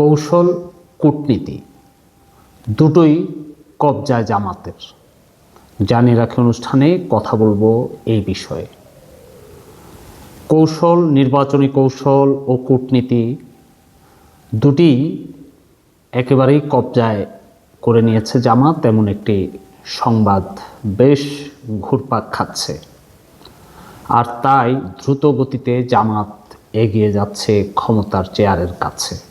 কৌশল, কূটনীতি, দুটোই কবজায় জামাতের। জানিয়ে রাখি অনুষ্ঠানে কথা বলব এই বিষয়ে। কৌশল, নির্বাচনী কৌশল ও কূটনীতি দুটি একেবারেই কবজায় করে নিয়েছে জামাত, তেমন একটি সংবাদ বেশ ঘুরপাক খাচ্ছে। আর তাই দ্রুত গতিতে জামাত এগিয়ে যাচ্ছে ক্ষমতার চেয়ারের কাছে।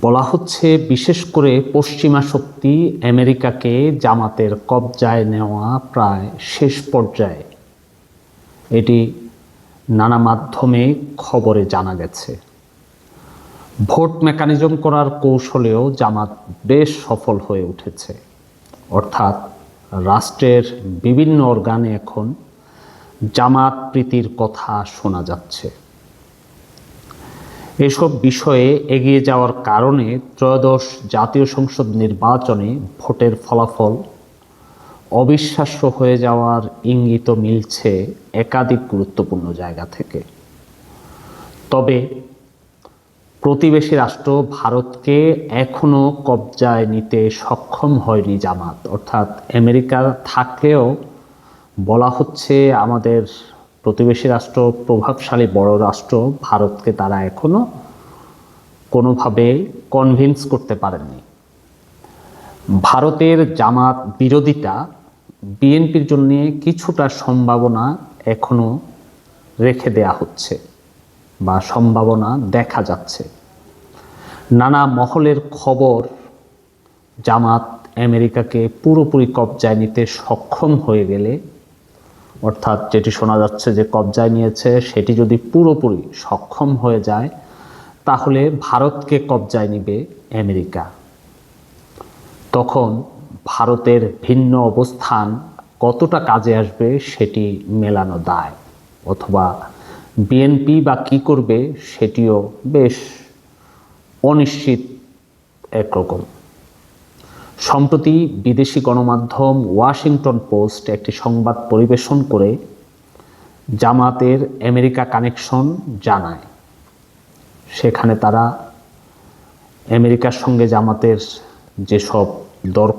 বলা হচ্ছে, বিশেষ করে পশ্চিমা শক্তি আমেরিকাকে জামাতের কবজায় নেওয়া প্রায় শেষ পর্যায়ে। এটি নানা মাধ্যমে খবরে জানা গেছে। ভোট মেকানিজম করার কৌশলেও জামাত বেশ সফল হয়ে উঠেছে। অর্থাৎ রাষ্ট্রের বিভিন্ন অর্গানে এখন জামাত প্রীতির কথা শোনা যাচ্ছে। এসব বিষয়ে এগিয়ে যাওয়ার কারণে ত্রয়োদশ জাতীয় সংসদ নির্বাচনে ভোটের ফলাফল অবিশ্বাস্য হয়ে যাওয়ার ইঙ্গিত মিলছে একাধিক গুরুত্বপূর্ণ জায়গা থেকে। তবে প্রতিবেশী রাষ্ট্র ভারতকে এখনও কবজায় নিতে সক্ষম হয়নি জামাত, অর্থাৎ আমেরিকা থাকলেও বলা হচ্ছে আমাদের প্রতিবেশী রাষ্ট্র প্রভাবশালী বড় রাষ্ট্র ভারতকে তারা এখনও কোনোভাবে কনভিন্স করতে পারেননি। ভারতের জামাত বিরোধিতা বিএনপির জন্য কিছুটা সম্ভাবনা এখনও রেখে দেয়া হচ্ছে বা সম্ভাবনা দেখা যাচ্ছে। নানা মহলের খবর জামাত আমেরিকাকে পুরোপুরি কবজায় নিতে সক্ষম হয়ে গেলে অর্থাৎ যেটি শোনা যাচ্ছে যে কবজায় নিয়েছে, সেটি যদি পুরোপুরি সক্ষম হয়ে যায়, তাহলে ভারতকে কবজায় নিবে আমেরিকা। তখন ভারতের ভিন্ন অবস্থান কতটা কাজে আসবে সেটি মেলানো দায়, অথবা বিএনপি বা কি করবে সেটিও বেশ অনিশ্চিত একরকম। সম্প্রতি বিদেশি গণমাধ্যম ওয়াশিংটন পোস্ট একটি সংবাদ পরিবেশন করে জামাতের আমেরিকা কানেকশন জানায়। সেখানে তারা আমেরিকার সঙ্গে জামাতের যেসব দর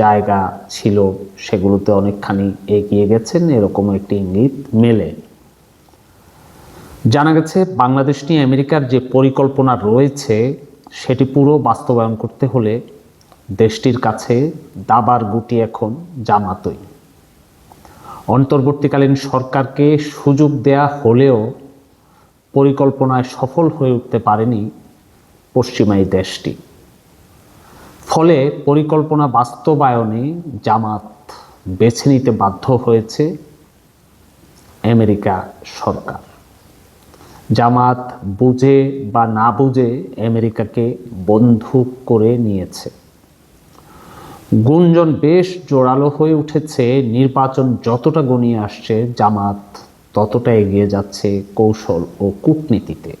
জায়গা ছিল সেগুলোতে অনেকখানি এগিয়ে গেছেন, এরকম একটি ইঙ্গিত মেলে। জানা গেছে, বাংলাদেশ নিয়ে আমেরিকার যে পরিকল্পনা রয়েছে সেটি পুরো বাস্তবায়ন করতে হলে দেশটির কাছে দাবার গুটি এখন জামাতই। অন্তর্বর্তীকালীন সরকারকে সুযোগ দেয়া হলেও পরিকল্পনায় সফল হয়ে উঠতে পারেনি পশ্চিমাই দেশটি। ফলে পরিকল্পনা বাস্তবায়নে জামাত বেছে নিতে বাধ্য হয়েছে আমেরিকা সরকার। জামাত বুঝে বা না বুঝে আমেরিকাকে বন্ধু করে নিয়েছে। গুঞ্জন বেশ জোরালো হয়ে উঠেছে। নির্বাচন যতটা গনিয়ে আসছে, জামাত ততটা এগিয়ে যাচ্ছে কৌশল ও কূটনীতিতে।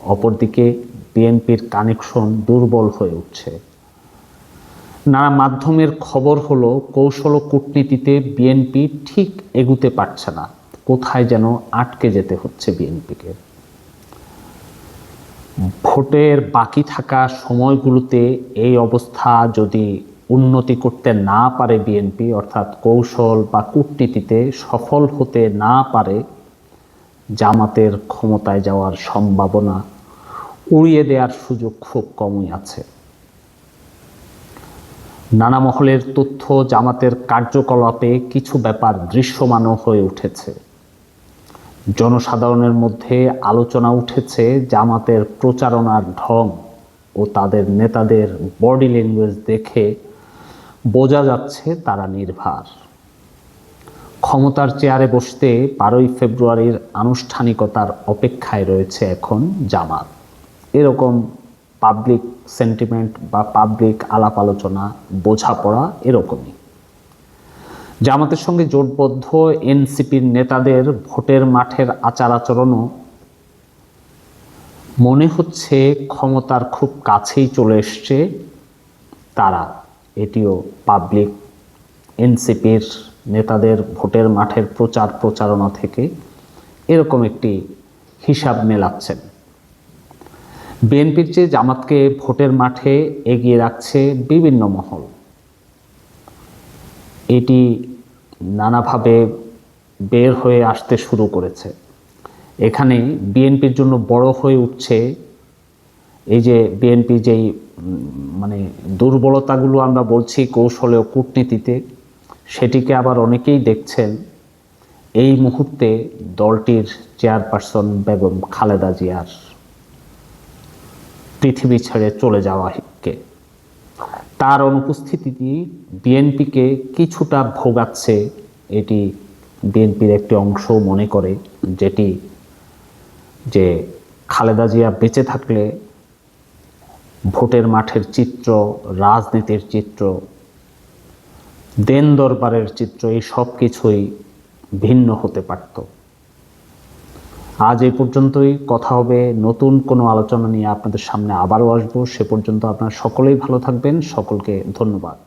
অপরদিকে বিএনপির কানেকশন দুর্বল হয়ে উঠছে। নানা মাধ্যমের খবর হলো, কৌশল ও কূটনীতিতে বিএনপি ঠিক এগুতে পারছে না। কোথায় যেন আটকে যেতে হচ্ছে বিএনপিকে। ভোটের বাকি থাকা সময়গুলোতে এই অবস্থা যদি উন্নতি করতে না পারে বিএনপি, অর্থাৎ কৌশল বা কূটনীতিতে সফল হতে না পারে, জামাতের ক্ষমতায় যাওয়ার সম্ভাবনা উড়িয়ে দেওয়ার সুযোগ খুব কমই আছে। নানা মহলের তথ্য জামাতের কার্যকলাপে কিছু ব্যাপার দৃশ্যমানও হয়ে উঠেছে। জনসাধারণের মধ্যে আলোচনা উঠেছে, জামাতের প্রচারণার ঢং ও তাদের নেতাদের বডি ল্যাঙ্গুয়েজ দেখে বোঝা যাচ্ছে তারা নির্ভার। ক্ষমতার চেয়ারে বসতে বারোই ফেব্রুয়ারির আনুষ্ঠানিকতার অপেক্ষায় রয়েছে এখন জামাত। এরকম পাবলিক সেন্টিমেন্ট বা পাবলিক আলাপ আলোচনা, বোঝাপড়া এরকমই। জামাতের সঙ্গে জোটবদ্ধ এনসিপির নেতাদের ভোটের মাঠের আচার আচরণও মনে হচ্ছে ক্ষমতার খুব কাছেই চলে এসছে তারা। এটিও পাবলিক এনসিপির নেতাদের ভোটের মাঠের প্রচার প্রচারণা থেকে এরকম একটি হিসাব মেলাচ্ছেন। বিএনপির চেয়ে জামাতকে ভোটের মাঠে এগিয়ে রাখছে বিভিন্ন মহল। এটি নানাভাবে বের হয়ে আসতে শুরু করেছে। এখানে বিএনপির জন্য বড় হয়ে উঠছে এই যে বিএনপি যেই মানে দুর্বলতাগুলো আমরা বলছি কৌশলে ও কূটনীতিতে, সেটিকে আবার অনেকেই দেখছেন। এই মুহূর্তে দলটির চেয়ারপারসন বেগম খালেদা জিয়ার পৃথিবী ছেড়ে চলে যাওয়াকে তার অনুপস্থিতি বিএনপিকে কিছুটা ভোগাচ্ছে এটি বিএনপির একটি অংশ মনে করে, যেটি যে খালেদা জিয়া বেঁচে থাকলে ভোটের মাঠের চিত্র, রাজনীতির চিত্র, দেন দরবারের চিত্র, এই সব কিছুই ভিন্ন হতে পারত। আজ এই পর্যন্তই। কথা হবে নতুন কোনো আলোচনা নিয়ে আপনাদের সামনে আবারও আসব। সে পর্যন্ত আপনারা সকলেই ভালো থাকবেন। সকলকে ধন্যবাদ।